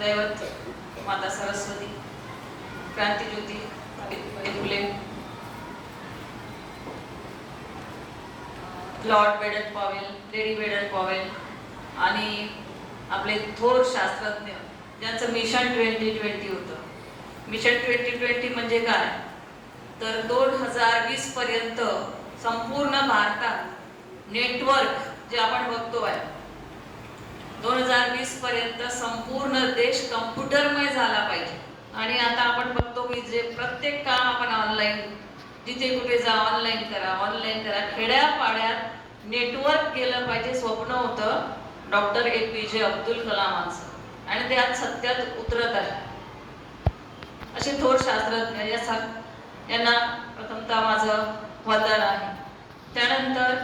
दैवत माता सरस्वती क्रांतीज्योती Savitribai Phule Lord Baden Powell Lady Baden Powell आणि आपले थोर शास्त्रज्ञ ज्यांचं मिशन ट्वेंटी ट्वेंटी होतं. मिशन ट्वेंटी ट्वेंटी म्हणजे काय? तर दोन हजार वीस पर्यंत संपूर्ण भारतात नेटवर्क जे आपण बघतो आहे हजार वीस पर्यंत संपूर्ण देश कम्प्युटरमय झाला पाहिजे. आणि आता आपण बघतो की जे प्रत्येक काम आपण ऑनलाईन जिथे कुठे जा ऑनलाईन करा ऑनलाईन करा खेड्यापाड्यात नेटवर्क केलं पाहिजे स्वप्न होतं डॉक्टर ए पी जे अब्दुल कलामांचं आणि ते आज सत्यात उतरत आहे. असे थोर शास्त्रज्ञ या सा यांना प्रथमतः माझं वदन आहे. त्यानंतर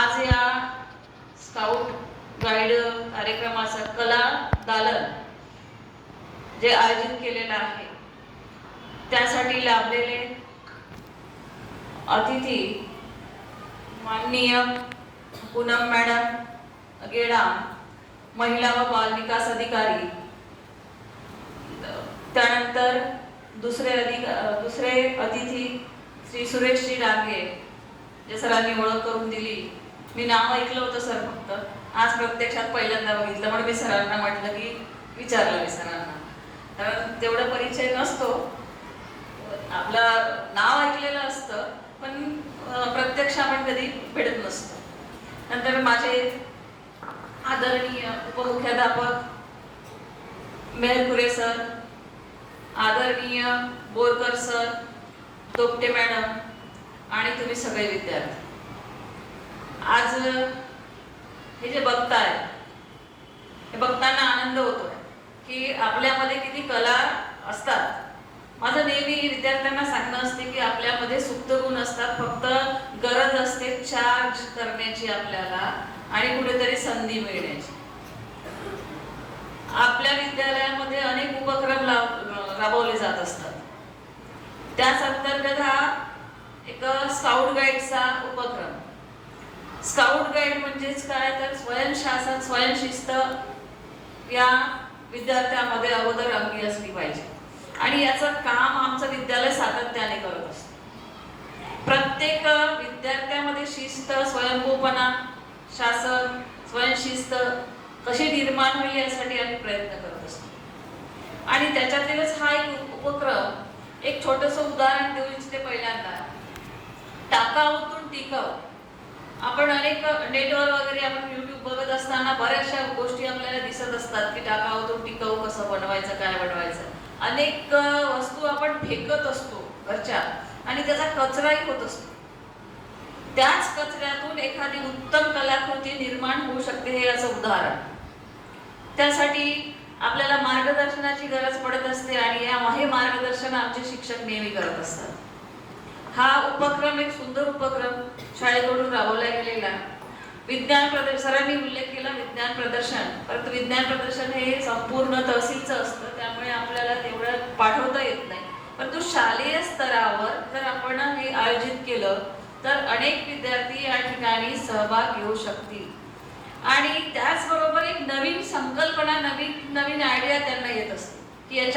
आज या स्काउट गाईड कार्यक्रमाचं कला दालन जे आयोजित केलेलं आहे त्यासाठी लाभलेले अतिथी माननीय पूनम मॅडम गेडा महिला व बाल विकास अधिकारी त्यानंतर दुसरे अधिक दुसरे अतिथी श्री सुरेशजी डांगे जे सरांनी ओळख करून दिली. मी नाव ऐकलं होतं सर फक्त. आज प्रत्यक्षात पहिल्यांदा बघितलं म्हणून मी सरांना म्हटलं की विचारलं मी सरांना. कारण तेवढा परिचय नसतो. आपलं नाव ऐकलेलं असतं पण प्रत्यक्ष आपण कधी भेटत नसतो. नंतर माझे आदरणीय उपमुख्याध्यापक मेहरपुरे सर आदरणीय बोरकर सर तोपटे मॅडम आणि तुम्ही सगळे विद्यार्थी. आज हे जे बघताय हे बघताना आनंद होतोय की आपल्यामध्ये किती कला असतात. माझं नेहमी विद्यार्थ्यांना सांगणं असते की आपल्यामध्ये सुप्त गुण असतात. फक्त गरज असते चार्ज करण्याची आपल्याला आणि कुठेतरी संधी मिळण्याची. आपल्या विद्यालयामध्ये अनेक उपक्रम लाव- राबवले जात असतात. त्याच अंतर्गत हा एक स्काउट गाईडचा उपक्रम स्काउट गाईड म्हणजेच काय? तर स्वयंशासन स्वयंशिस्त या विद्यार्थ्यामध्ये अगोदर अंगी असली पाहिजे. आणि याचं काम आमचं विद्यालय सातत्याने करत असतं. प्रत्येक विद्यार्थ्यामध्ये शिस्त स्वयंभूपणा शासन स्वयंशिस्त कशी निर्माण होईल यासाठी आम्ही प्रयत्न करत असतो. आणि त्याच्यातीलच हा एक उपक्रम एक छोटस उदाहरण देऊ इच्छिते पहिल्यांदा. टाकाऊतून टिकाऊ आपण अनेक नेटवर वगैरे आपण युट्यूब बघत असताना बऱ्याचशा गोष्टी आपल्याला दिसत असतात की टाकाऊतून टिकाऊ कसं बनवायचं काय बनवायचं. अनेक वस्तू आपण फेकत असतो घरच्या आणि त्याचा कचराही होत असतो. त्याच कचऱ्यातून एखादी उत्तम कलाकृती निर्माण होऊ शकते हे याचं उदाहरण. त्यासाठी आपल्याला मार्गदर्शनाची गरज पडत असते आणि या हे मार्गदर्शन आमचे शिक्षक नेहमी करत असतात. हा उपक्रम एक सुंदर उपक्रम शाळेकडून राबवला गेलेला. विज्ञान प्रदर्शन सरांनी उल्लेख केला विज्ञान प्रदर्शन. परंतु विज्ञान प्रदर्शन हे संपूर्ण तहसीलचं असतं त्यामुळे आपल्याला तेवढं पाठवता येत नाही. परंतु शालेय स्तरावर जर आपण हे आयोजित केलं तर अनेक विद्यार्थी या ठिकाणी सहभाग घेऊ शकतील. आणि त्याचबरोबर एक नवीन संकल्पना नवीन नवीन आयडिया त्यांना येत असते की याच्या